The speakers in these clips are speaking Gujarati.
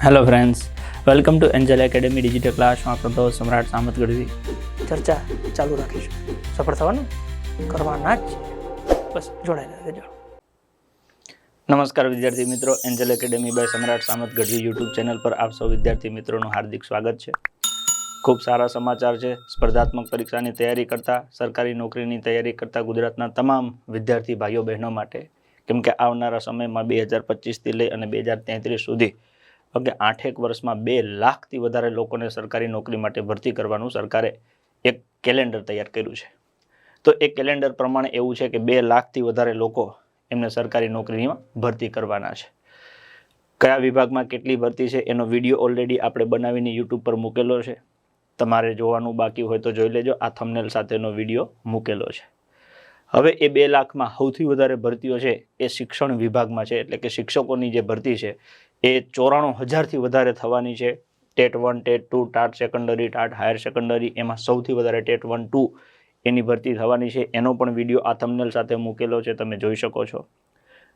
Hello friends welcome to Angel Academy digital ક્લાસમાં આપણો દોસ્ત સમ્રાટ સામત ગઢવી. ચર્ચા ચાલુ રાખીશું. સફળ થવાનું? કરવાના જ બસ જોડાયેલા રહેજો નમસ્કાર વિદ્યાર્થી મિત્રો એન્જલ એકેડેમી બાય સમ્રાટ સામત ગઢવી યુટ્યુબ ચેનલ પર આપ સૌ વિદ્યાર્થી મિત્રોનું હાર્દિક સ્વાગત છે. ખૂબ સારા સમાચાર છે. સ્પર્ધાત્મક પરીક્ષાની તૈયારી કરતા સરકારી નોકરીની તૈયારી કરતા ગુજરાતના તમામ વિદ્યાર્થી ભાઈઓ બહેનો માટે કેમ કે આવનારા સમયમાં બે હજાર પચીસથી લઈ અને બે હજાર તેત્રીસ સુધી ઓકે આઠેક વર્ષમાં બે લાખથી વધારે લોકોને સરકારી નોકરી માટે ભરતી કરવાનું સરકારે એક કેલેન્ડર તૈયાર કર્યું છે. તો એ કેલેન્ડર પ્રમાણે એવું છે કે બે લાખથી વધારે લોકો એમને સરકારી નોકરીમાં ભરતી કરવાના છે. કયા વિભાગમાં કેટલી ભરતી છે એનો વીડિયો ઓલરેડી આપણે બનાવીને યુટ્યુબ પર મૂકેલો છે. તમારે જોવાનું બાકી હોય તો જોઈ લેજો. આ થંબનેલ સાથેનો વીડિયો મૂકેલો છે. હવે એ બે લાખમાં સૌથી વધારે ભરતીઓ છે એ શિક્ષણ વિભાગમાં છે. એટલે કે શિક્ષકોની જે ભરતી છે એ ચોરાણું હજારથી વધારે થવાની છે. TET one, TET two, TAT secondary, TAT higher secondary, એમાં સૌથી વધારે ટેટ વન, ટુ એની ભરતી થવાની છે. એનો પણ વીડિયો આ થંબનેલ સાથે મૂકેલો છે, તમે જોઈ શકો છો.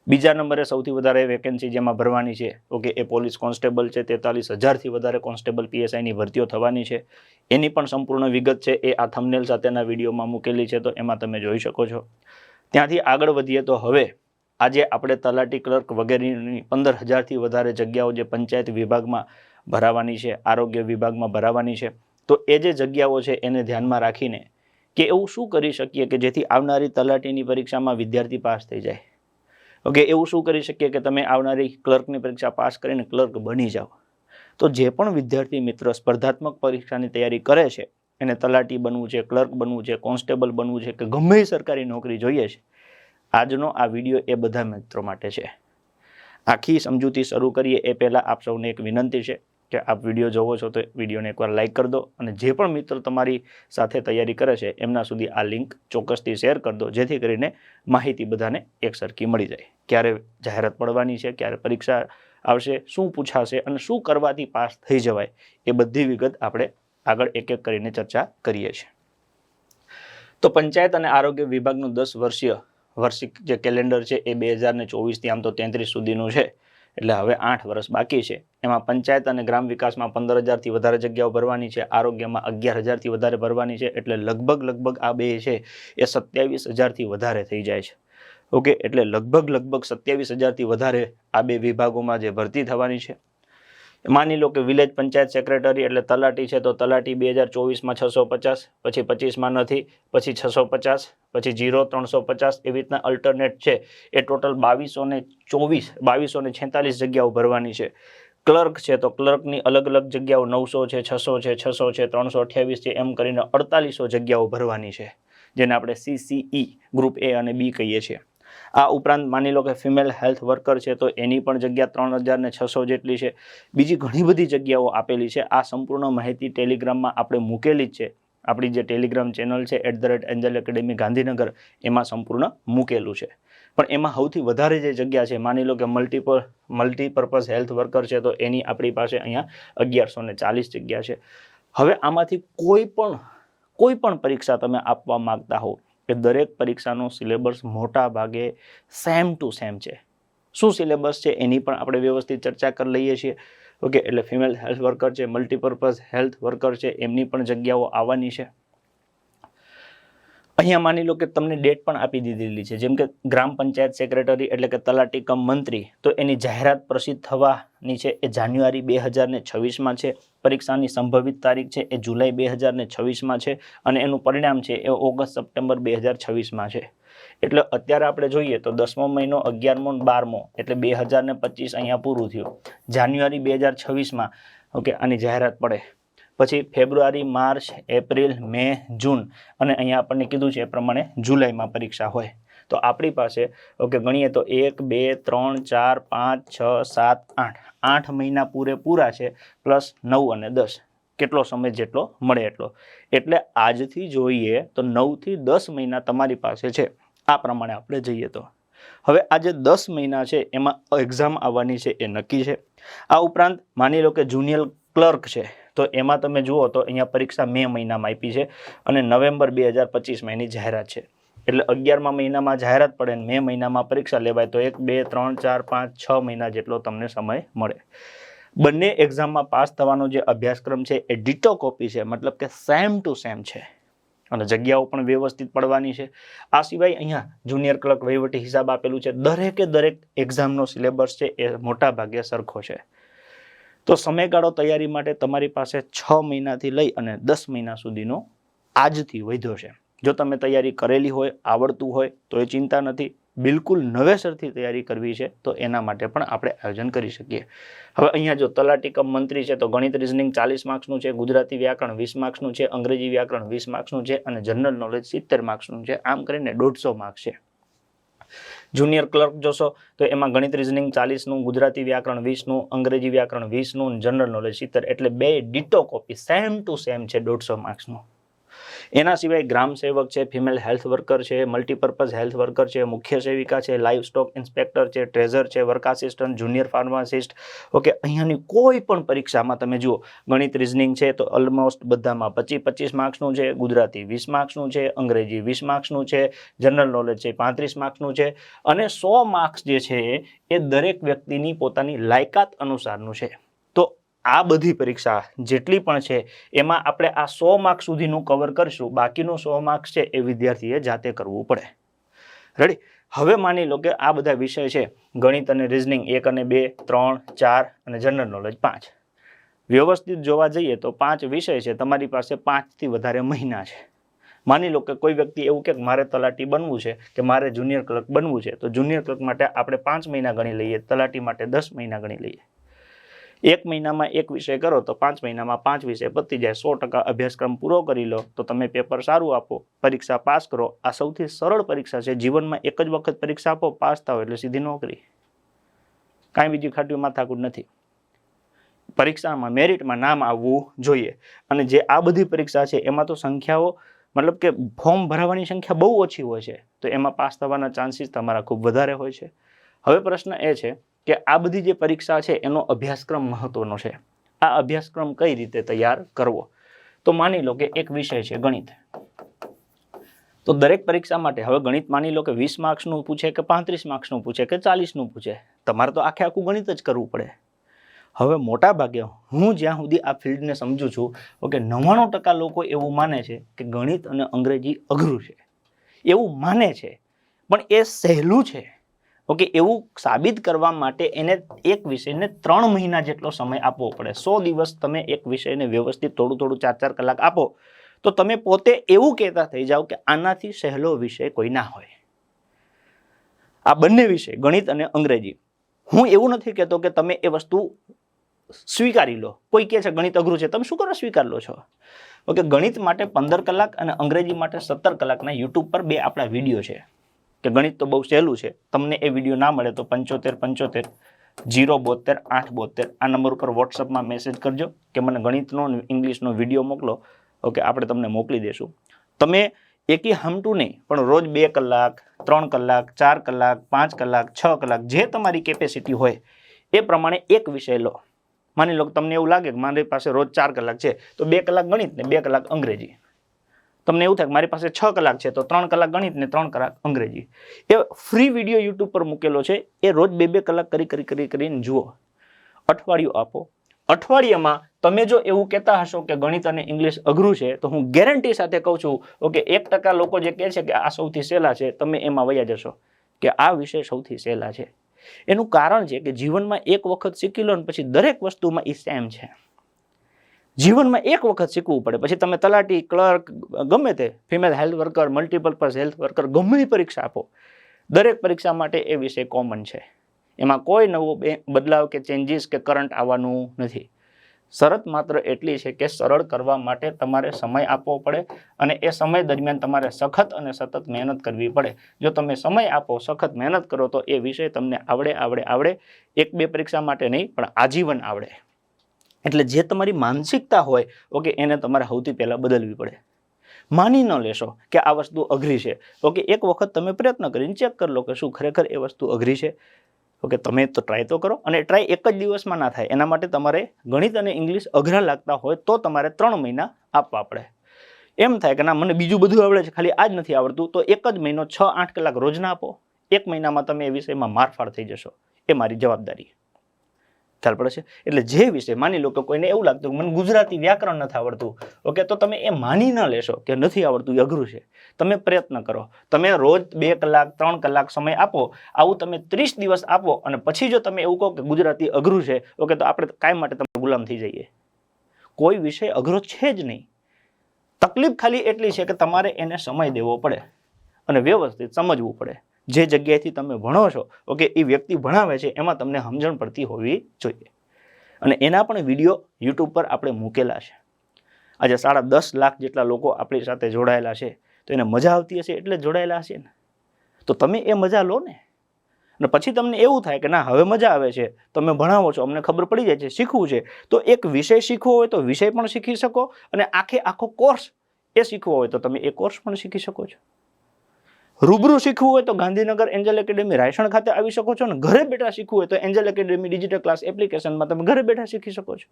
બીજા નંબરે સૌથી વધારે વેકેન્સી જેમાં ભરવાની છે, ઓકે, એ પોલીસ કોન્સ્ટેબલ છે. તેતાલીસ હજારથી વધારે કોન્સ્ટેબલ પીએસઆઈની ભરતીઓ થવાની છે. એની પણ સંપૂર્ણ વિગત છે, એ આ થંબનેલ સાથેના વિડીયોમાં મૂકેલી છે, તો એમાં તમે જોઈ શકો છો. ત્યાંથી આગળ વધીએ તો હવે આજે આપણે તલાટી ક્લર્ક વગેરેની પંદર હજારથી વધારે જગ્યાઓ જે પંચાયત વિભાગમાં ભરાવાની છે, આરોગ્ય વિભાગમાં ભરાવાની છે, તો એ જે જગ્યાઓ છે એને ધ્યાનમાં રાખીને કે એવું શું કરી શકીએ કે જેથી આવનારી તલાટીની પરીક્ષામાં વિદ્યાર્થી પાસ થઈ જાય? ઓકે, એવું શું કરી શકીએ કે તમે આવનારી ક્લર્કની પરીક્ષા પાસ કરીને ક્લર્ક બની જાઓ? તો જે પણ વિદ્યાર્થી મિત્ર સ્પર્ધાત્મક પરીક્ષાની તૈયારી કરે છે, એને તલાટી બનવું છે, ક્લર્ક બનવું છે, કોન્સ્ટેબલ બનવું છે, કે ગમે સરકારી નોકરી જોઈએ છે આજનો આ વીડિયો એ બધા મિત્રો માટે છે. આખી સમજૂતી શરૂ કરીએ એ પહેલાં આપ સૌને એક વિનંતી છે કે આપ વીડિયો જોવો છો તો વિડીયોને એકવાર લાઇક કરી દો અને જે પણ મિત્ર તમારી સાથે તૈયારી કરે છે એમના સુધી આ લિંક ચોક્કસથી શેર કરી દો જેથી કરીને માહિતી બધાને એકસરખી મળી જાય. ક્યારે જાહેરાત પડવાની છે, ક્યારે પરીક્ષા આવશે, શું પૂછાશે અને શું કરવાથી પાસ થઈ જવાય એ બધી વિગત આપણે આગળ એક એક કરીને ચર્ચા કરીએ છીએ. તો પંચાયત અને આરોગ્ય વિભાગનું દસ વર્ષીય વાર્ષિક જે કેલેન્ડર છે એ બે હજાર ને ચોવીસથી આમ તો તેત્રીસ સુધીનું છે. એટલે હવે આઠ વર્ષ બાકી છે. એમાં પંચાયત અને ગ્રામ વિકાસમાં પંદર હજારથી વધારે જગ્યાઓ ભરવાની છે. આરોગ્યમાં અગિયાર હજારથી વધારે ભરવાની છે. એટલે લગભગ લગભગ આ બે છે એ સત્યાવીસ હજારથી વધારે થઈ જાય છે. ઓકે? એટલે લગભગ લગભગ સત્યાવીસ હજારથી વધારે આ બે વિભાગોમાં જે ભરતી થવાની છે. માની લો કે વિલેજ પંચાયત સેક્રેટરી એટલે તલાટી છે, તો તલાટી બે હજાર ચોવીસમાં છસો પચાસ, પછી પચીસમાં નથી, પછી છસો પચાસ, પછી જીરો ત્રણસો પચાસ એવી રીતના અલ્ટરનેટ છે. એ ટોટલ બાવીસો ને ચોવીસ બાવીસો ને છેતાલીસ જગ્યાઓ ભરવાની છે. ક્લર્ક છે, તો ક્લર્કની અલગ અલગ જગ્યાઓ નવસો છે, છસો છે છસો છે, ત્રણસો અઠ્યાવીસ છે, એમ કરીને અડતાલીસો જગ્યાઓ ભરવાની છે, જેને આપણે સીસીઈ ગ્રુપ એ અને બી કહીએ છીએ. આ ઉપરાંત માની લો કે ફિમેલ હેલ્થ વર્કર છે, તો એની પણ જગ્યા ત્રણ હજાર ને છસો જેટલી છે. બીજી ઘણી બધી જગ્યાઓ આપેલી છે. આ સંપૂર્ણ માહિતી ટેલિગ્રામમાં આપણે મૂકેલી જ છે. આપણી જે ટેલિગ્રામ ચેનલ છે at the rate Angel Academy Gandhinagar, એમાં સંપૂર્ણ મૂકેલું છે. પણ એમાં સૌથી વધારે જે જગ્યા છે, માની લો કે મલ્ટીપલ મલ્ટીપર્પઝ હેલ્થ વર્કર છે, તો એની આપણી પાસે અહીંયા અગિયારસો ને ચાલીસ જગ્યા છે. હવે આમાંથી કોઈ પણ કોઈ પણ પરીક્ષા તમે આપવા માંગતા હો કે દરેક પરીક્ષાનો સિલેબસ મોટા ભાગે સેમ ટુ સેમ છે. શું સિલેબસ છે એની પણ આપણે વ્યવસ્થિત ચર્ચા કરી લઈએ છીએ. ઓકે, એટલે ફિમેલ હેલ્થ વર્કર છે, મલ્ટીપર્પઝ હેલ્થ વર્કર છે, એમની પણ જગ્યાઓ આવવાની છે. અહીંયા માની લો કે તમને ડેટ પણ આપી દીધેલી છે. જેમ કે ગ્રામ પંચાયત સેક્રેટરી એટલે કે તલાટી કમ મંત્રી, તો એની જાહેરાત પ્રસિદ્ધ થવાની છે એ જાન્યુઆરી બે હજારને છવ્વીસમાં છે. પરીક્ષાની સંભવિત તારીખ છે એ જુલાઈ બે હજારને છવ્વીસમાં છે અને એનું પરિણામ છે એ ઓગસ્ટ સપ્ટેમ્બર બે હજાર છવ્વીસમાં છે. એટલે અત્યારે આપણે જોઈએ તો દસમો મહિનો, અગિયારમો બારમો, એટલે બે હજારને પચીસ અહીંયા પૂરું થયું. જાન્યુઆરી બે હજાર છવ્વીસમાં, ઓકે, આની જાહેરાત પડે. પછી ફેબ્રુઆરી, માર્ચ, એપ્રિલ, મે, જૂન અને અહીંયા આપણને કીધું છે એ પ્રમાણે જુલાઈમાં પરીક્ષા હોય. તો આપણી પાસે, ઓકે, ગણીએ તો એક, બે, ત્રણ, ચાર, પાંચ, છ, સાત, આઠ. આઠ મહિના પૂરેપૂરા છે, પ્લસ નવ અને દસ. કેટલો સમય જેટલો મળે એટલો. એટલે આજથી જોઈએ તો નવથી દસ મહિના તમારી પાસે છે. આ પ્રમાણે આપણે જઈએ તો. હવે આ જે દસ મહિના છે, એમાં એક્ઝામ આવવાની છે એ નક્કી છે. આ ઉપરાંત માની લો કે જુનિયર ક્લર્ક છે. તો એમાં તમે જુઓ તો અહીંયા પરીક્ષા મે મહિનામાં આપી છે અને નવેમ્બર બે હજાર પચીસમાં એની જાહેરાત છે. એટલે અગિયારમાં મહિનામાં જાહેરાત પડે ને મે મહિનામાં પરીક્ષા લેવાય તો એક, બે, ત્રણ, ચાર, પાંચ, છ મહિના જેટલો તમને સમય મળે. બંને એક્ઝામમાં પાસ થવાનો જે અભ્યાસક્રમ છે એ ડિટો કોપી છે, મતલબ કે સેમ ટુ સેમ છે. અને જગ્યાઓ પણ વ્યવસ્થિત પડવાની છે. આ સિવાય અહીંયા જુનિયર ક્લર્ક વહીવટી હિસાબ આપેલું છે. દરેકે દરેક એક્ઝામનો સિલેબસ છે એ મોટા ભાગે સરખો છે. તો સમયગાળો તૈયારી માટે તમારી પાસે છ મહિનાથી લઈ અને દસ મહિના સુધીનો આજથી વધ્યો છે. જો તમે તૈયારી કરેલી હોય, આવડતું હોય, તો એ ચિંતા નથી. બિલકુલ નવેસરથી તૈયારી કરવી છે, તો એના માટે પણ આપણે આયોજન કરી શકીએ. હવે અહીંયા જો તલાટી કમ મંત્રી છે, તો ગણિત રિઝનિંગ ચાલીસ માર્ક્સનું છે, ગુજરાતી વ્યાકરણ વીસ માર્ક્સનું છે, અંગ્રેજી વ્યાકરણ વીસ માર્ક્સનું છે અને જનરલ નોલેજ સિત્તેર માર્ક્સનું છે. આમ કરીને દોઢસો માર્ક્સ છે. જુનિયર ક્લર્ક જોશો તો એમાં ગણિત રિઝનિંગ ચાલીસનું, ગુજરાતી વ્યાકરણ વીસનું, અંગ્રેજી વ્યાકરણ વીસનું જનરલ નોલેજ સિત્તેર. એટલે બે ditto copy same to same છે દોઢસો માર્ક્સનું એના સિવાય ગ્રામ સેવક છે ફિમેલ હેલ્થ વર્કર છે મલ્ટીપર્પઝ હેલ્થ વર્કર છે, મુખ્ય સેવિકા છે લાઇવ સ્ટોક ઇન્સ્પેક્ટર છે ટ્રેઝર છે work assistant junior pharmacist okay અહીંયાની કોઈ પણ પરીક્ષામાં તમે જુઓ, ગણિત રિઝનિંગ છે, તો ઓલમોસ્ટ બધામાં પચીસ પચીસ માર્ક્સનું છે, ગુજરાતી વીસ માર્ક્સનું છે, અંગ્રેજી વીસ માર્ક્સનું છે જનરલ નોલેજ છે, પાંત્રીસ માર્ક્સનું છે, અને સો માર્ક્સ જે છે, એ દરેક વ્યક્તિની પોતાની લાયકાત અનુસારનું છે. આ બધી પરીક્ષા જેટલી પણ છે, એમાં આપણે આ સો માર્ક સુધીનું કવર કરશું. બાકીનું સો માર્ક્સ છે એ વિદ્યાર્થીએ જાતે કરવું પડે. રેડી હવે માની લો કે આ બધા વિષય છે, ગણિત અને રિઝનિંગ એક અને બે, ત્રણ, ચાર અને જનરલ નોલેજ પાંચ. વ્યવસ્થિત જોવા જઈએ તો પાંચ વિષય છે, તમારી પાસે પાંચથી વધારે મહિના છે. માની લો કે કોઈ વ્યક્તિ એવું કે મારે તલાટી બનવું છે, કે મારે જુનિયર ક્લર્ક બનવું છે, તો જુનિયર ક્લર્ક માટે આપણે પાંચ મહિના ગણી લઈએ, તલાટી માટે દસ મહિના ગણી લઈએ. એક મહિનામાં એક વિષય કરો તો પાંચ મહિનામાં પાંચ વિષય પતી જાય. સો ટકા અભ્યાસક્રમ પૂરો કરી લો તો તમે પેપર સારું આપો. પરીક્ષા પાસ કરો. આ સૌથી સરળ પરીક્ષા છે. જીવનમાં એક જ વખત પરીક્ષા આપો, પાસ થાવ એટલે સીધી નોકરી. કાંઈ બીજી ખાટ્યું માથાકૂટ નથી. પરીક્ષામાં, મેરિટમાં નામ આવવું જોઈએ. અને જે આ બધી પરીક્ષા છે, એમાં તો સંખ્યાઓ, મતલબ કે ફોર્મ ભરાવાની સંખ્યા બહુ ઓછી હોય છે. તો એમાં પાસ થવાના ચાન્સીસ તમારા ખૂબ વધારે હોય છે. હવે પ્રશ્ન એ છે કે આ બધી જે પરીક્ષા છે, એનો અભ્યાસક્રમ મહત્વનો છે. આ અભ્યાસક્રમ કઈ રીતે તૈયાર કરવો? તો માની લો કે એક વિષય છે ગણિત. તો દરેક પરીક્ષા માટે હવે ગણિત માની લો કે વીસ માર્ક્સનું પૂછે કે પાંત્રીસ માર્ક્સનું પૂછે કે ચાલીસનું પૂછે. તમારે તો આખે આખું ગણિત જ કરવું પડે. હવે મોટા ભાગે હું જ્યાં સુધી આ ફિલ્ડને સમજુ છું, ઓકે, નવ્વાણું ટકા લોકો એવું માને છે કે ગણિત અને અંગ્રેજી અઘરું છે. એવું માને છે, પણ એ સહેલું છે. ઓકે, એવું સાબિત કરવા માટે એને એક વિષયને ત્રણ મહિના જેટલો સમય આપવો પડે. સો દિવસ તમે એક વિષયને વ્યવસ્થિત થોડું થોડું ચાર ચાર કલાક આપો, તો તમે પોતે એવું કહેતા થઈ જાઓ કે આનાથી સહેલો વિષય કોઈ ના હોય. આ બંને વિષય, ગણિત અને અંગ્રેજી. હું એવું નથી કહેતો કે તમે એ વસ્તુ સ્વીકારી લો. કોઈ કહે છે, ગણિત અઘરું છે, તમે શું કરો, સ્વીકાર લો છો? ઓકે, ગણિત માટે પંદર કલાક અને અંગ્રેજી માટે સત્તર કલાકના યુટ્યુબ પર બે આપણા વીડિયો છે. કે ગણિત તો બહુ સહેલું છે. તમને એ વીડિયો ના મળે તો પંચોતેર પંચોતેર, જીરો બોતેર આઠ બોતેર આ નંબર ઉપર વોટ્સઅપમાં મેસેજ કરજો કે મને ગણિતનો ઇંગ્લિશનો વીડિયો મોકલો. ઓકે આપણે તમને મોકલી દઈશું તમે એકી હમટું નહીં, પણ રોજ બે કલાક, ત્રણ કલાક, ચાર કલાક, પાંચ કલાક, છ કલાક, જે તમારી કેપેસિટી હોય, એ પ્રમાણે એક વિષય લો. માની લો તમને એવું લાગે કે મારી પાસે રોજ ચાર કલાક છે, તો બે કલાક ગણિત ને બે કલાક અંગ્રેજી. તમને એવું થાય કે મારી પાસે છ કલાક છે, તો ત્રણ કલાક ગણિત ને ત્રણ કલાક અંગ્રેજી. એ ફ્રી વીડિયો યુટ્યુબ પર મૂકેલો છે, એ રોજ બે બે કલાક કરી કરી કરી, કરીને જુઓ. અઠવાડિયું આપો. અઠવાડિયામાં તમે જો એવું કહેતા હશો કે ગણિત અને ઇંગ્લિશ અઘરું છે, તો હું ગેરંટી સાથે કહું છું ઓકે એક ટકા લોકો જે કહે છે કે આ સૌથી સહેલા છે, તમે એમાં વયા જશો કે આ વિષય સૌથી સહેલા છે. એનું કારણ છે કે જીવનમાં એક વખત શીખી લો ને પછી દરેક વસ્તુમાં એ સેમ છે. જીવનમાં એક વખત શીખવું પડે. પછી તમે તલાટી, ક્લર્ક, ગમે તે female health worker multipurpose health worker ગમે પરીક્ષા આપો. દરેક પરીક્ષા માટે એ વિષય કોમન છે. એમાં કોઈ નવો બદલાવ કે ચેન્જીસ કે કરંટ આવવાનું નથી. શરત માત્ર એટલી છે કે સરળ કરવા માટે તમારે સમય આપવો પડે અને એ સમય દરમિયાન તમારે સખત અને સતત મહેનત કરવી પડે. જો તમે સમય આપો, સખત મહેનત કરો તો એ વિષય તમને આવડે આવડે આવડે. એક બે પરીક્ષા માટે નહીં, પણ આજીવન આવડે. એટલે જે તમારી માનસિકતા હોય ઓકે એને તમારે સૌથી પહેલાં બદલવી પડે. માની ન લેશો કે આ વસ્તુ અઘરી છે. ઓકે એક વખત તમે પ્રયત્ન કરીને ચેક કરી લો કે શું ખરેખર એ વસ્તુ અઘરી છે. ઓકે તમે તો ટ્રાય તો કરો અને ટ્રાય એક જ દિવસમાં ના થાય. એના માટે તમારે ગણિત અને ઇંગ્લિશ અઘરા લાગતા હોય તો તમારે ત્રણ મહિના આપવા પડે. એમ થાય કે ના, મને બીજું બધું આવડે છે, ખાલી આ જ નથી આવડતું, તો એક જ મહિનો છ આઠ કલાક રોજના આપો. એક મહિનામાં તમે એ વિષયમાં મારફાડ થઈ જશો. એ મારી જવાબદારી ખ્યાલ પડે છે? એટલે જે વિષય માની લો કે કોઈને એવું લાગતું મને ગુજરાતી વ્યાકરણ નથી આવડતું, ઓકે, તો તમે એ માની ન લેશો કે નથી આવડતું, એ અઘરું છે. તમે પ્રયત્ન કરો. તમે રોજ બે કલાક, ત્રણ કલાક સમય આપો, આવું તમે ત્રીસ દિવસ આપો અને પછી જો તમે એવું કહો કે ગુજરાતી અઘરું છે, ઓકે, તો આપણે કાયમ માટે તમે ગુલામ થઈ જઈએ. કોઈ વિષય અઘરો છે જ નહીં. તકલીફ ખાલી એટલી છે કે તમારે એને સમય દેવો પડે અને વ્યવસ્થિત સમજવું પડે. જે જગ્યાએથી તમે ભણો છો, ઓકે, એ વ્યક્તિ ભણાવે છે, એમાં તમને સમજણ પડતી હોવી જોઈએ. અને એના પણ વીડિયો યુટ્યુબ પર આપણે મૂકેલા છે. આજે સાડા દસ લાખ જેટલા લોકો આપણી સાથે જોડાયેલા છે, તો એને મજા આવતી હશે એટલે જોડાયેલા હશે ને? તો તમે એ મજા લો ને. અને પછી તમને એવું થાય કે ના, હવે મજા આવે છે, તમે ભણાવો છો, અમને ખબર પડી જાય છે, શીખવું છે. તો એક વિષય શીખવો હોય તો વિષય પણ શીખી શકો અને આખે આખો કોર્સ એ શીખવો હોય તો તમે એ કોર્સ પણ શીખી શકો છો. રૂબરૂ શીખવું હોય તો ગાંધીનગર એન્જલ એકેડેમી રાયસણ ખાતે આવી શકો છો અને ઘરે બેઠા શીખવું હોય તો એન્જલ એકેડેમી ડિજિટલ ક્લાસ એપ્લિકેશનમાં તમે ઘરે બેઠા શીખી શકો છો.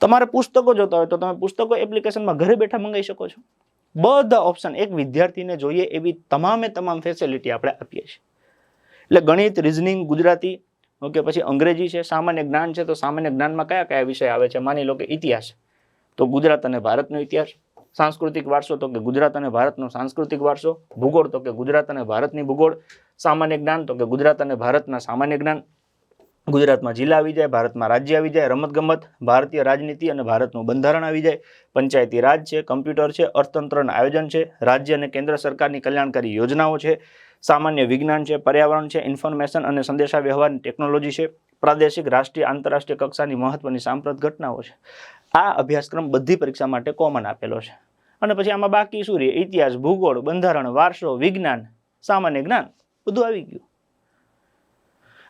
તમારે પુસ્તકો જોતા હોય તો તમે પુસ્તકો એપ્લિકેશનમાં ઘરે બેઠા મંગાવી શકો છો. બધા ઓપ્શન એક વિદ્યાર્થીને જોઈએ એવી તમામે તમામ ફેસિલિટી આપણે આપીએ છીએ. એટલે ગણિત રિઝનિંગ ગુજરાતી, ઓકે, પછી અંગ્રેજી છે, સામાન્ય જ્ઞાન છે, તો સામાન્ય જ્ઞાનમાં કયા કયા વિષય આવે છે? માની લો કે ઇતિહાસ. તો ગુજરાત અને ભારતનો ઇતિહાસ. સાંસ્કૃતિક વારસો તો કે ગુજરાત અને ભારતનો સાંસ્કૃતિક વારસો, ભૂગોળ તો કે ગુજરાત અને ભારતની ભૂગોળ, સામાન્ય જ્ઞાન તો કે ગુજરાત અને ભારતના સામાન્ય જ્ઞાન. ગુજરાતમાં જિલ્લા આવી જાય, ભારતમાં રાજ્ય આવી જાય, રમતગમત, ભારતીય રાજનીતિ અને ભારતનું બંધારણ આવી જાય. પંચાયતી રાજ છે, કમ્પ્યુટર છે, અર્થતંત્રના આયોજન છે, રાજ્ય અને કેન્દ્ર સરકારની કલ્યાણકારી યોજનાઓ છે, સામાન્ય વિજ્ઞાન છે, પર્યાવરણ છે, ઇન્ફોર્મેશન અને સંદેશા વ્યવહારની ટેકનોલોજી છે. પ્રાદેશિક, રાષ્ટ્રીય, આંતરરાષ્ટ્રીય કક્ષાની મહત્વની સાંપ્રત ઘટનાઓ છે. આ અભ્યાસક્રમ બધી પરીક્ષા માટે કોમન આપેલો છે. અને પછી આમાં બાકી શું રહે? ઇતિહાસ, ભૂગોળ, બંધારણ, વારસો, વિજ્ઞાન, સામાન્ય જ્ઞાન, બધું આવી ગયું.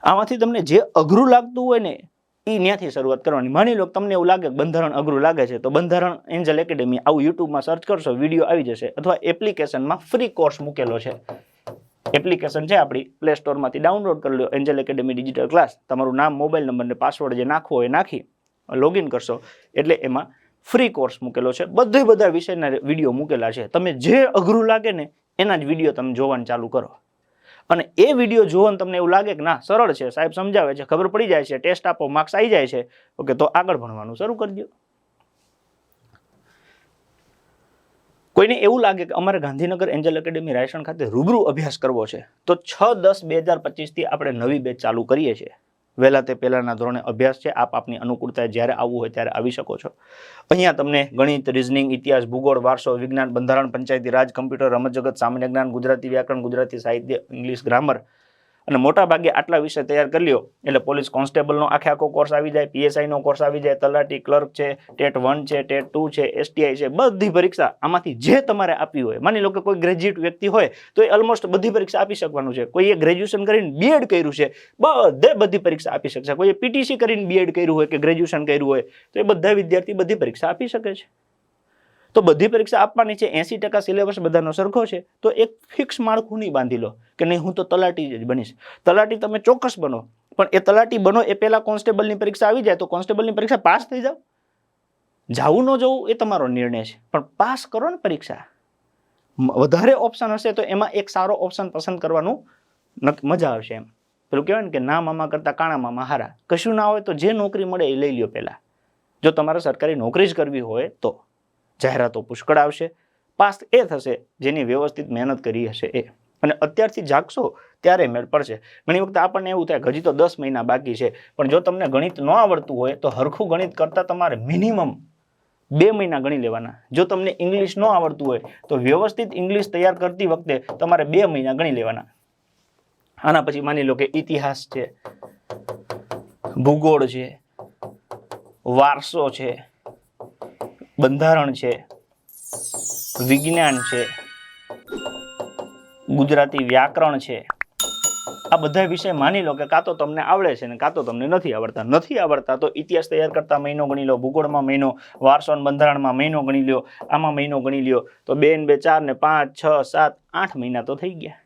આમાંથી તમને જે અઘરું લાગતું હોય ને એ ત્યાંથી શરૂઆત કરવાની. માની લો તમને એવું લાગે બંધારણ અઘરું લાગે છે, તો બંધારણ એન્જલ એકેડેમી આવું યુટ્યુબમાં સર્ચ કરશો, વીડિયો આવી જશે અથવા એપ્લિકેશનમાં ફ્રી કોર્સ મૂકેલો છે. એપ્લિકેશન છે આપણી પ્લે સ્ટોરમાંથી ડાઉનલોડ કરી લો એન્જલ એકેડેમી ડિજિટલ ક્લાસ તમારું નામ મોબાઈલ નંબર ને પાસવર્ડ જે નાખવો હોય નાખી લોગિન કરશો. એટલે એમાં ફ્રી કોર્સ મૂકેલો છે. બધે બધા વિષયના વીડિયો મૂકેલા છે. તમે જે અઘરું લાગે ને, એના જ વીડિયો તમે જોવાનું ચાલુ કરો. અને એ વીડિયો જોવાનું તમને એવું લાગે કે ના, સરળ છે, સાહેબ સમજાવે છે, ખબર પડી જાય છે ટેસ્ટ આપો માર્ક્સ આવી જાય છે, ઓકે, તો આગળ ભણવાનું શરૂ કરી કોઈને એવું લાગે કે અમારે ગાંધીનગર એન્જલ એકેડેમી રાયસણ ખાતે રૂબરૂ અભ્યાસ કરવો છે, તો છ દસ બે હજાર પચીસથી આપણે નવી બેચ ચાલુ કરીએ છીએ. વહેલા તે પહેલાંના ધોરણે અભ્યાસ છે, આપ આપની અનુકૂળતાએ જ્યારે આવવું હોય ત્યારે આવી શકો છો. અહીંયા તમને ગણિત રિઝનિંગ ઇતિહાસ, ભૂગોળ, વારસો, વિજ્ઞાન, બંધારણ, પંચાયતી રાજ, કમ્પ્યુટર, રમતજગત, સામાન્ય જ્ઞાન, ગુજરાતી વ્યાકરણ, ગુજરાતી સાહિત્ય, ઇંગ્લિશ ગ્રામર અને મોટા ભાગે આટલા વિષય તૈયાર કરી લ્યો. એટલે પોલીસ કોન્સ્ટેબલનો આખે આખો કોર્સ આવી જાય પીએસઆઈનો કોર્સ આવી જાય, તલાટી ક્લર્ક છે, ટેટ વન છે, ટેટ ટુ છે એસટીઆઈ છે, બધી પરીક્ષા આમાંથી જે તમારે આપવી હોય, માની લો કે કોઈ ગ્રેજ્યુએટ વ્યક્તિ હોય, તો એ ઓલમોસ્ટ બધી પરીક્ષા આપી શકવાનું છે. કોઈએ ગ્રેજ્યુએશન કરીને બીએડ કર્યું છે, બધે બધી પરીક્ષા આપી શકશે. કોઈએ પીટીસી કરીને બીએડ કર્યું હોય કે ગ્રેજ્યુએશન કર્યું હોય, તો એ બધા વિદ્યાર્થી બધી પરીક્ષા આપી શકે છે. તો બધી પરીક્ષા આપવાની છે એંસી ટકા સિલેબસ બધાનો સરખો છે. તો એક ફિક્સ માળખું નહીં બાંધી લો કે નહીં, હું તો તલાટી જ બનીશ. તલાટી તમે ચોક્કસ બનો, પણ એ તલાટી બનો એ પહેલા કોન્સ્ટેબલની પરીક્ષા આવી જાય તો કોન્સ્ટેબલની પરીક્ષા પાસ થઈ જાઓ. જાવું ન જવું એ તમારો નિર્ણય છે, પણ પાસ કરો ને પરીક્ષા. વધારે ઓપ્શન હશે તો એમાં એક સારો ઓપ્શન પસંદ કરવાનું મજા આવશે એમ. પેલું કહેવાય ને કે ના મામા કરતાં કાણા મામા હારા. કશું ના હોય તો જે નોકરી મળે એ લઈ લ્યો પહેલાં. જો તમારે સરકારી નોકરી જ કરવી હોય તો. જાહેરાતો પુષ્કળ આવશે. પાસ એ થશે, જેની વ્યવસ્થિત મહેનત કરી હશે એ. અને અત્યારથી જાગશો ત્યારે મેળ પડશે. ઘણી વખત આપણને એવું થાય હજી તો દસ મહિના બાકી છે, પણ જો તમને ગણિત ન આવડતું હોય, તો હરખું ગણિત કરતાં તમારે મિનિમમ બે મહિના ગણી લેવાના. જો તમને ઇંગ્લિશ ન આવડતું હોય, તો વ્યવસ્થિત ઇંગ્લિશ તૈયાર કરતી વખતે તમારે બે મહિના ગણી લેવાના. આના પછી માની લો કે ઇતિહાસ છે, ભૂગોળ છે, વારસો છે બંધારણ છે, વિજ્ઞાન છે, ગુજરાતી વ્યાકરણ છે, આ બધા વિષય માની લો કે કાં તો તમને આવડે છે ને કાં તો તમને નથી આવડતા. નથી આવડતા તો ઇતિહાસ તૈયાર કરતા મહિનો ગણી લો, ભૂગોળમાં મહિનો વારસો બંધારણમાં મહિનો ગણી લ્યો, આમાં મહિનો ગણી લ્યો, તો બે ને બે ચાર ને પાંચ છ સાત આઠ મહિના તો થઈ ગયા.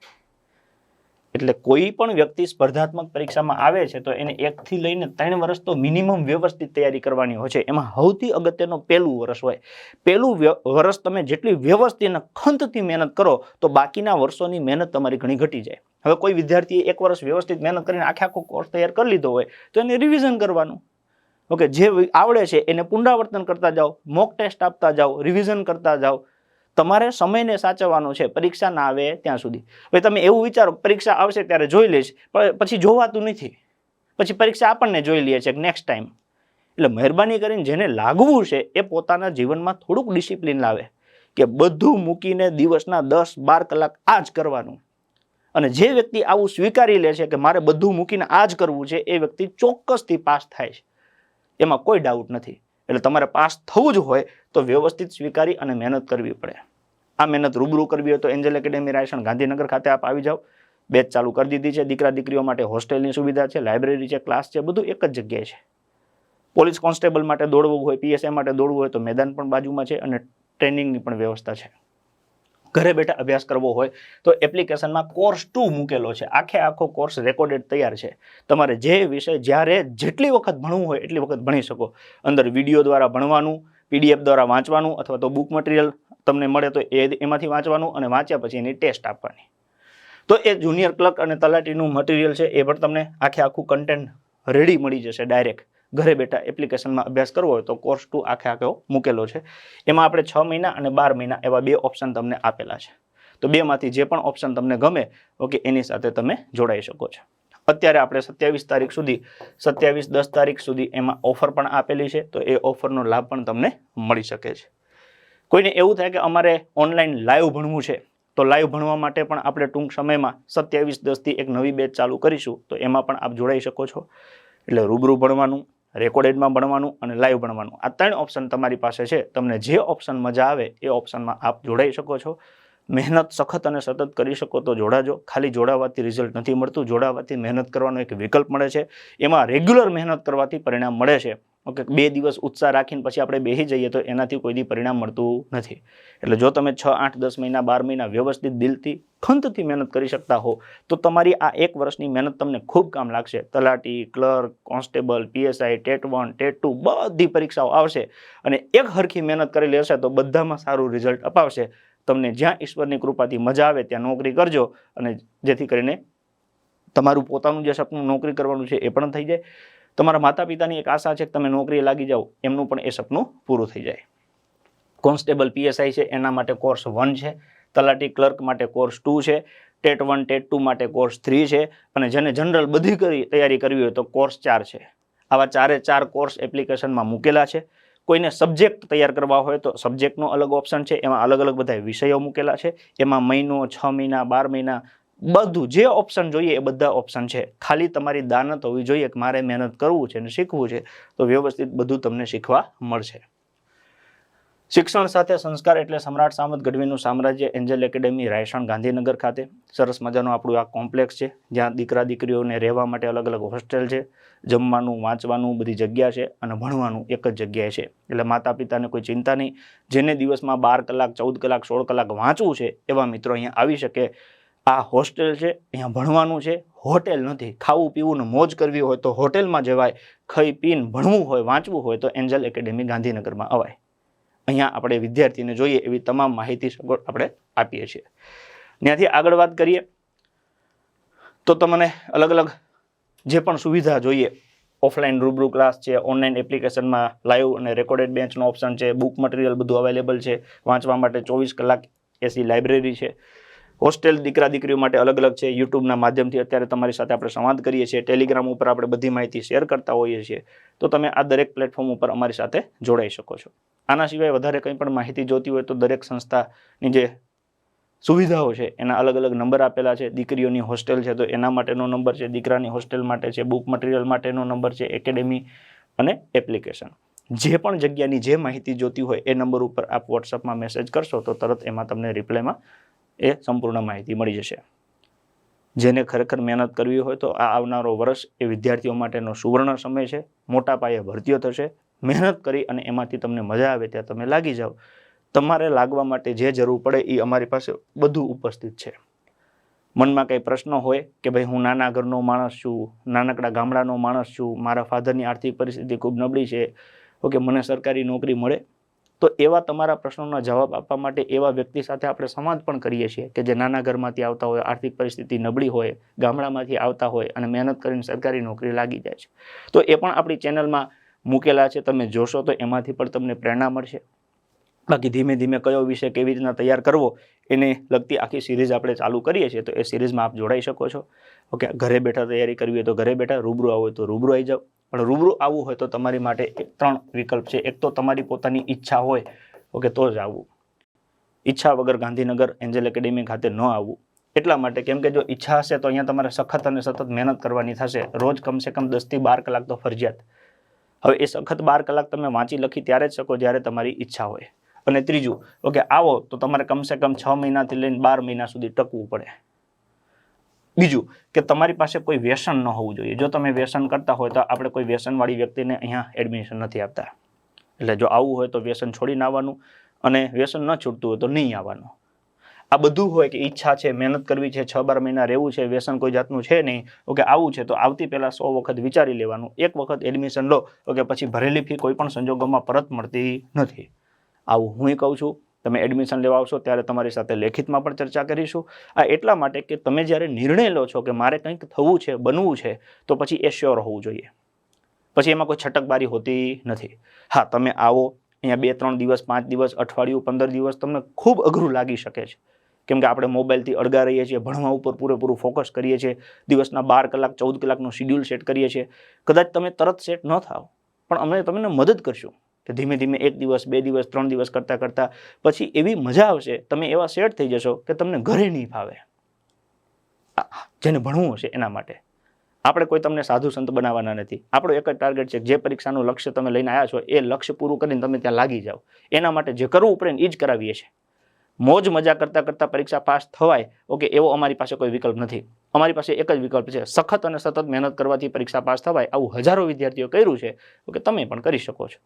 એટલે કોઈ પણ વ્યક્તિ સ્પર્ધાત્મક પરીક્ષામાં આવે છે, તો એને એકથી લઈને ત્રણ વર્ષ તો મિનિમમ વ્યવસ્થિત તૈયારી કરવાની હોય છે. એમાં સૌથી અગત્યનું પહેલું વર્ષ હોય. પહેલું વર્ષ તમે જેટલી વ્યવસ્થિત અને ખંતથી મહેનત કરો, તો બાકીના વર્ષોની મહેનત તમારી ઘણી ઘટી જાય. હવે કોઈ વિદ્યાર્થીએ એક વર્ષ વ્યવસ્થિત મહેનત કરીને આખે આખો કોર્સ તૈયાર કરી લીધો હોય, તો એને રિવિઝન કરવાનું. ઓકે, જે આવડે છે એને પુનરાવર્તન કરતા જાઓ મોક ટેસ્ટ આપતા જાઓ રિવિઝન કરતા જાઓ. તમારે સમયને સાચવવાનો છે. પરીક્ષા ના આવે ત્યાં સુધી. હવે તમે એવું વિચારો, પરીક્ષા આવશે ત્યારે જોઈ લઈશ પછી જોવાતું નથી. પછી પરીક્ષા આપણને જોઈ લઈએ છે નેક્સ્ટ ટાઈમ એટલે મહેરબાની કરીને જેને લાગવું છે, એ પોતાના જીવનમાં થોડુંક ડિસિપ્લિન લાવે. કે બધું મૂકીને દિવસના દસ બાર કલાક આ જ કરવાનું. અને જે વ્યક્તિ આવું સ્વીકારી લે છે કે મારે બધું મૂકીને આ જ કરવું છે, એ વ્યક્તિ ચોક્કસથી પાસ થાય છે. એમાં કોઈ ડાઉટ નથી. એટલે તમારે પાસ થવું જ હોય તો વ્યવસ્થિત સ્વીકારી અને મહેનત કરવી પડે. આ મહેનત રૂબરૂ કરવી હોય તો એન્જલ એકેડેમી રાયસણ, ગાંધીનગર ખાતે આપ આવી જાઓ. બેચ ચાલુ કરી દીધી છે. દીકરા, દીકરીઓ માટે હોસ્ટેલની સુવિધા છે, લાઇબ્રેરી છે, ક્લાસ છે, બધું એક જ જગ્યાએ છે. પોલીસ કોન્સ્ટેબલ માટે દોડવું હોય, પીએસઆઈ માટે દોડવું હોય તો મેદાન પણ બાજુમાં છે અને ટ્રેનિંગની પણ વ્યવસ્થા છે. ઘરે બેઠા અભ્યાસ કરવો હોય, તો એપ્લિકેશનમાં કોર્સ ટુ મૂકેલો છે. આખે આખો કોર્સ રેકોર્ડેડ તૈયાર છે. તમારે જે વિષય જ્યારે જેટલી વખત ભણવું હોય, એટલી વખત ભણી શકો. અંદર વીડિયો દ્વારા ભણવાનું પીડીએફ દ્વારા વાંચવાનું, અથવા તો બુક મટીરિયલ તમને મળે તો એ એમાંથી વાંચવાનું અને વાંચ્યા પછી એની ટેસ્ટ આપવાની. તો એ જુનિયર ક્લર્ક અને તલાટીનું મટીરિયલ છે, એ પણ તમને આખે આખું કન્ટેન્ટ રેડી મળી જશે ડાયરેક્ટ ઘરે બેઠા એપ્લિકેશનમાં અભ્યાસ કરવો હોય તો કોર્સ ટુ આખે આખો મૂકેલો છે. એમાં આપણે છ મહિના અને બાર મહિના એવા બે ઓપ્શન તમને આપેલા છે. તો બેમાંથી જે પણ ઓપ્શન તમને ગમે ઓકે એની સાથે તમે જોડાઈ શકો છો. અત્યારે આપણે સત્યાવીસ તારીખ સુધી, સત્યાવીસ દસ તારીખ સુધી એમાં ઓફર પણ આપેલી છે, તો એ ઓફરનો લાભ પણ તમને મળી શકે છે. કોઈને એવું થાય કે અમારે ઓનલાઈન લાઈવ ભણવું છે, તો લાઈવ ભણવા માટે પણ આપણે ટૂંક સમયમાં સત્યાવીસ દસથી એક નવી બેચ ચાલુ કરીશું, તો એમાં પણ આપ જોડાઈ શકો છો. એટલે રૂબરૂ ભણવાનું રેકોર્ડેડમાં ભણવાનું અને લાઈવ ભણવાનું. આ ત્રણ ઓપ્શન તમારી પાસે છે. તમને જે ઓપ્શન મજા આવે, એ ઓપ્શનમાં આપ જોડાઈ શકો છો. મહેનત સખત અને સતત કરી શકો તો જોડાજો. ખાલી જોડાવાથી રિઝલ્ટ નથી મળતું. જોડાવાથી મહેનત કરવાનો એક વિકલ્પ મળે છે. એમાં રેગ્યુલર મહેનત કરવાથી પરિણામ મળે છે. ઓકે, બે દિવસ ઉત્સાહ રાખીને પછી આપણે બેસી જઈએ તો એનાથી કોઈ પરિણામ મળતું નથી. એટલે જો તમે છ, આઠ, દસ મહિના, બાર મહિના વ્યવસ્થિત દિલથી, ખંતથી મહેનત કરી શકતા હો, તો તમારી આ એક વર્ષની મહેનત તમને ખૂબ કામ લાગશે. તલાટી, clerk, constable, PSI, TET one, TET two બધી પરીક્ષાઓ આવશે અને એક હરખી મહેનત કરેલી હશે તો બધામાં સારું રિઝલ્ટ અપાવશે. તમને જ્યાં ઈશ્વરની કૃપાથી મજા આવે ત્યાં નોકરી કરજો અને જેથી કરીને તમારું પોતાનું જે સપનું નોકરી કરવાનું છે એ પણ થઈ જાય. તમારા માતા પિતાની એક આશા છે કે તમે નોકરીએ લાગી જાઓ, એમનું પણ એ સપનું પૂરું થઈ જાય. કોન્સ્ટેબલ પીએસઆઈ છે, એના માટે કોર્સ વન છે, તલાટી ક્લર્ક માટે કોર્સ ટુ છે, ટેટ વન, ટેટ ટુ માટે કોર્સ થ્રી છે, અને જેને જનરલ બધી કરી, તૈયારી કરવી હોય તો કોર્સ ચાર છે. આવા ચારે ચાર કોર્સ એપ્લિકેશનમાં મૂકેલા છે. કોઈને સબ્જેક્ટ તૈયાર કરવા હોય તો સબ્જેક્ટનો અલગ ઓપ્શન છે, એમાં અલગ અલગ બધા વિષયો મૂકેલા છે. એમાં મહિનો છ મહિના, બાર મહિના બધું, જે ઓપ્શન જોઈએ એ બધા ઓપ્શન છે. ખાલી તમારી દાનત હોવી જોઈએ કે મારે મહેનત કરવું છે અને શીખવું છે, તો વ્યવસ્થિત બધું તમને શીખવા મળશે. શિક્ષણ સાથે સંસ્કાર એટલે સમ્રાટ સામત ગઢવીનું સામ્રાજ્ય, એન્જલ એકેડેમી, રાયસણ ગાંધીનગર ખાતે. સરસ મજાનું આપણું આ કોમ્પ્લેક્સ છે, જ્યાં દીકરા દીકરીઓને રહેવા માટે અલગ અલગ હોસ્ટેલ છે. જમવાનું, વાંચવાનું બધી જગ્યા છે અને ભણવાનું એક જ જગ્યાએ છે. એટલે માતા પિતાને કોઈ ચિંતા નહીં. જેને દિવસમાં બાર કલાક, ચૌદ કલાક, સોળ કલાક વાંચવું છે એવા મિત્રો અહીંયા આવી શકે. આ હોસ્ટેલ છે, અહીંયા ભણવાનું છે, હોટેલ નથી. ખાવું પીવું મોજ કરવી હોય તો હોટેલમાં જવાય, ખાઈ, પીને ભણવું હોય, વાંચવું હોય તો એન્જલ એકેડેમી ગાંધીનગરમાં અવાય. અહીંયા આપણે વિદ્યાર્થીને જોઈએ એવી તમામ માહિતી સગવડ આપણે આપીએ છીએ. ત્યાંથી આગળ વાત કરીએ, તો તમને અલગ અલગ જે પણ સુવિધા જોઈએ, ઓફલાઈન રૂબરૂ ક્લાસ છે, ઓનલાઈન એપ્લિકેશનમાં લાઈવ અને રેકોર્ડેડ બેન્ચનો ઓપ્શન છે, બુક મટીરિયલ બધું અવેલેબલ છે, વાંચવા માટે ચોવીસ કલાક એસી લાઇબ્રેરી છે. હોસ્ટેલ દીકરા દીકરીઓ માટે અલગ અલગ છે. યુટ્યુબના માધ્યમથી અત્યારે તમારી સાથે આપણે સંવાદ કરીએ છીએ. ટેલિગ્રામ ઉપર આપણે બધી માહિતી શેર કરતા હોઈએ છીએ. તો તમે આ દરેક પ્લેટફોર્મ ઉપર અમારી સાથે જોડાઈ શકો છો. આના સિવાય વધારે કંઈ પણ માહિતી જોતી હોય તો દરેક સંસ્થાની જે સુવિધાઓ છે, એના અલગ અલગ નંબર આપેલા છે. દીકરીઓની હોસ્ટેલ છે તો એના માટેનો નંબર છે. દીકરાની હોસ્ટેલ માટે છે, બુક મટીરિયલ માટેનો નંબર છે, એકેડેમી અને એપ્લિકેશન. જે પણ જગ્યાની જે માહિતી જોતી હોય એ નંબર ઉપર આપ વોટ્સઅપમાં મેસેજ કરશો તો તરત એમાં તમને રિપ્લાયમાં એ સંપૂર્ણ માહિતી મળી જશે. જેને ખરેખર મહેનત કરવી હોય તો આ આવનારો વર્ષ એ વિદ્યાર્થીઓ માટેનો સુવર્ણ સમય છે. મોટા પાયે ભરતીઓ થશે. મહેનત કરી અને એમાંથી તમને મજા આવે ત્યાં તમે લાગી જાઓ. તમારે લાગવા માટે જે જરૂર પડે એ અમારી પાસે બધું ઉપસ્થિત છે. મનમાં કંઈ પ્રશ્ન હોય કે ભાઈ હું નાના ઘરનો માણસ છું, નાનકડા ગામડાનો માણસ છું, મારા ફાધરની આર્થિક પરિસ્થિતિ ખૂબ નબળી છે, ઓકે, મને સરકારી નોકરી મળે તો એવા તમારા પ્રશ્નોના જવાબ આપવા માટે એવા વ્યક્તિ સાથે આપણે સંવાદ પણ કરીએ છીએ કે જે નાના ઘરમાંથી આવતા હોય, આર્થિક પરિસ્થિતિ નબળી હોય, ગામડામાંથી આવતા હોય અને મહેનત કરીને સરકારી નોકરી લાગી જાય છે. તો એ પણ આપણી ચેનલમાં મૂકેલા છે, તમે જોશો તો એમાંથી પણ તમને પ્રેરણા મળશે. બાકી ધીમે ધીમે કયો વિષય કેવી રીતના તૈયાર કરવો એને લગતી આખી સિરીઝ આપણે ચાલુ કરીએ છીએ, તો એ સિરીઝમાં આપ જોડાઈ શકો છો. ઓકે, ઘરે બેઠા તૈયારી કરવી હોય તો ઘરે બેઠા રૂબરૂ આવો તો રૂબરૂ આવી જાઓ. પણ રૂબરૂ આવવું હોય તો તમારી માટે એક ત્રણ વિકલ્પ છે. એક તો તમારી પોતાની ઈચ્છા હોય, ઓકે, તો જ આવવું. ઈચ્છા વગર ગાંધીનગર એન્જલ એકેડેમી ખાતે ન આવવું. એટલા માટે કેમ કે જો ઈચ્છા હશે તો અહીંયા તમારે સખત અને સતત મહેનત કરવાની થશે. રોજ કમસે કમ દસથી બાર કલાક તો ફરજિયાત. હવે એ સખત બાર કલાક તમે વાંચી લખી ત્યારે જ શકો જ્યારે તમારી ઈચ્છા હોય. અને ત્રીજું, ઓકે, આવો તો તમારે કમસે કમ છ મહિનાથી લઈને બાર મહિના સુધી ટકવું પડે. બીજું કે તમારી પાસે કોઈ વ્યસન ન હોવું જોઈએ. જો તમે વ્યસન કરતા હોય તો આપણે કોઈ વ્યસનવાળી વ્યક્તિને અહીંયા એડમિશન નથી આપતા. એટલે જો આવવું હોય તો વ્યસન છોડીને આવવાનું અને વ્યસન ન છૂટતું હોય તો નહીં આવવાનું. આ બધું હોય કે ઈચ્છા છે, મહેનત કરવી છે, છ બાર મહિના રહેવું છે, વ્યસન કોઈ જાતનું છે નહીં, ઓકે, આવું છે તો આવતી પહેલાં સો વખત વિચારી લેવાનું. એક વખત એડમિશન લો, ઓકે, પછી ભરેલી ફી કોઈ પણ સંજોગોમાં પરત મળતી નથી. આવું હું કહું છું. તમે એડમિશન લેવા આવશો ત્યારે તમારી સાથે લેખિતમાં પણ ચર્ચા કરીશું. આ એટલા માટે કે તમે જ્યારે નિર્ણય લો છો કે મારે કંઈક થવું છે, બનવું છે, તો પછી એ શ્યોર હોવું જોઈએ. પછી એમાં કોઈ છટકબારી હોતી નથી. હા, તમે આવો, અહીંયા બે, ત્રણ દિવસ, પાંચ દિવસ, અઠવાડિયું, પંદર દિવસ તમને ખૂબ અઘરું લાગી શકે છે. કેમ કે આપણે મોબાઈલથી અળગા રહીએ છીએ, ભણવા ઉપર પૂરેપૂરું ફોકસ કરીએ છીએ, દિવસના બાર કલાક, ચૌદ કલાકનું શિડ્યુલ સેટ કરીએ છીએ. કદાચ તમે તરત સેટ ન થાવ, પણ અમે તમને મદદ કરશું. કે ધીમે ધીમે એક દિવસ, બે દિવસ, ત્રણ દિવસ કરતાં કરતાં પછી એવી મજા આવશે, તમે એવા સેટ થઈ જશો કે તમને ઘરે નહીં ફાવે. જેને ભણવું હશે એના માટે. આપણે કોઈ તમને સાધુ સંત બનાવવાના નથી. આપણો એક જ ટાર્ગેટ છે જે પરીક્ષાનું લક્ષ્ય તમે લઈને આવ્યા છો, એ લક્ષ્ય પૂરું કરીને તમે ત્યાં લાગી જાઓ. એના માટે જે કરવું પડે એ જ કરાવીએ છીએ. મોજ મજા કરતાં કરતાં પરીક્ષા પાસ થવાય, ઓકે, એવો અમારી પાસે કોઈ વિકલ્પ નથી. અમારી પાસે એક જ વિકલ્પ છે, સખત અને સતત મહેનત કરવાથી પરીક્ષા પાસ થવાય, આવું હજારો વિદ્યાર્થીઓ કર્યું છે, ઓકે, તમે પણ કરી શકો છો.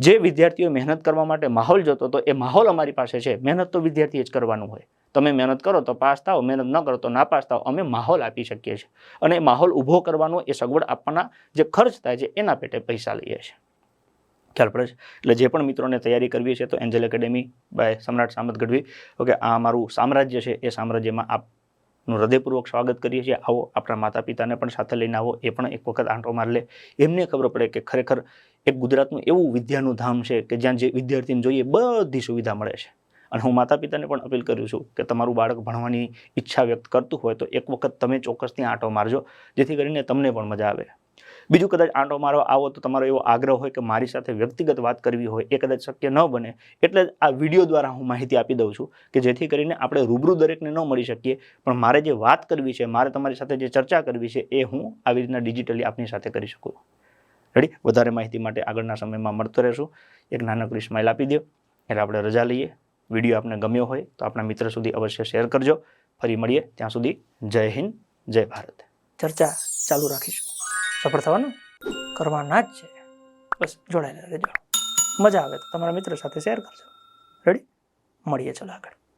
જે વિદ્યાર્થીઓ મહેનત કરવા માટે માહોલ જોતો તો એ માહોલ અમારી પાસે છે. મહેનત તો વિદ્યાર્થીએ જ કરવાનું હોય. તમે મહેનત કરો તો પાસ થાઓ, મહેનત ન કરો તો ના પાસ થાઓ. અમે માહોલ આપી શકીએ છીએ. અને એ માહોલ ઊભો કરવાનો, એ સગવડ આપવાના જે ખર્ચ થાય છે, એના પેટે પૈસા લઈએ છીએ. ખ્યાલ પડે છે? એટલે જે પણ મિત્રોને તૈયારી કરવી છે તો એન્જલ એકેડેમી બાય સમ્રાટ સામત ગઢવી. ઓકે, આ અમારું સામ્રાજ્ય છે. એ સામ્રાજ્યમાં આપનું હૃદયપૂર્વક સ્વાગત કરીએ છીએ. આવો આપણા માતા પિતાને પણ સાથે લઈને આવો. એ પણ એક વખત આંટો માર લે. એમને ખબર પડે કે ખરેખર એક ગુજરાતનું એવું વિદ્યાનું ધામ છે કે જ્યાં જે વિદ્યાર્થીને જોઈએ બધી સુવિધા મળે છે. અને હું માતા પિતાને પણ અપીલ કરું છું કે તમારું બાળક ભણવાની ઈચ્છા વ્યક્ત કરતું હોય તો એક વખત તમે ચોક્કસથી આંટો મારજો, જેથી કરીને તમને પણ મજા આવે. બીજું કદાચ આંટો મારવા આવો તો તમારો એવો આગ્રહ હોય કે મારી સાથે વ્યક્તિગત વાત કરવી હોય, એ કદાચ શક્ય ન બને, એટલે જ આ વીડિયો દ્વારા હું માહિતી આપી દઉં છું કે જેથી કરીને આપણે રૂબરૂ દરેકને ન મળી શકીએ, પણ મારે જે વાત કરવી છે, મારે તમારી સાથે જે ચર્ચા કરવી છે, એ હું આવી રીતના ડિજિટલી આપની સાથે કરી શકું. રેડી વધારે માહિતી માટે આગળના સમયમાં મળતો રહેશું. એક નાનકડી સ્માઇલ આપી દો એટલે આપણે રજા લઈએ. વીડિયો આપને ગમ્યો હોય તો આપણા મિત્ર સુધી અવશ્ય શેર કરજો. ફરી મળીએ. ત્યાં સુધી જય હિન્દ, જય ભારત. ચર્ચા ચાલુ રાખીશું. સફળ થવાનું? કરવાના જ છે. બસ જોડાયેલા રહેજો. મજા આવે તો તમારા મિત્ર સાથે શેર કરજો. રેડી મળીએ ચલો આગળ.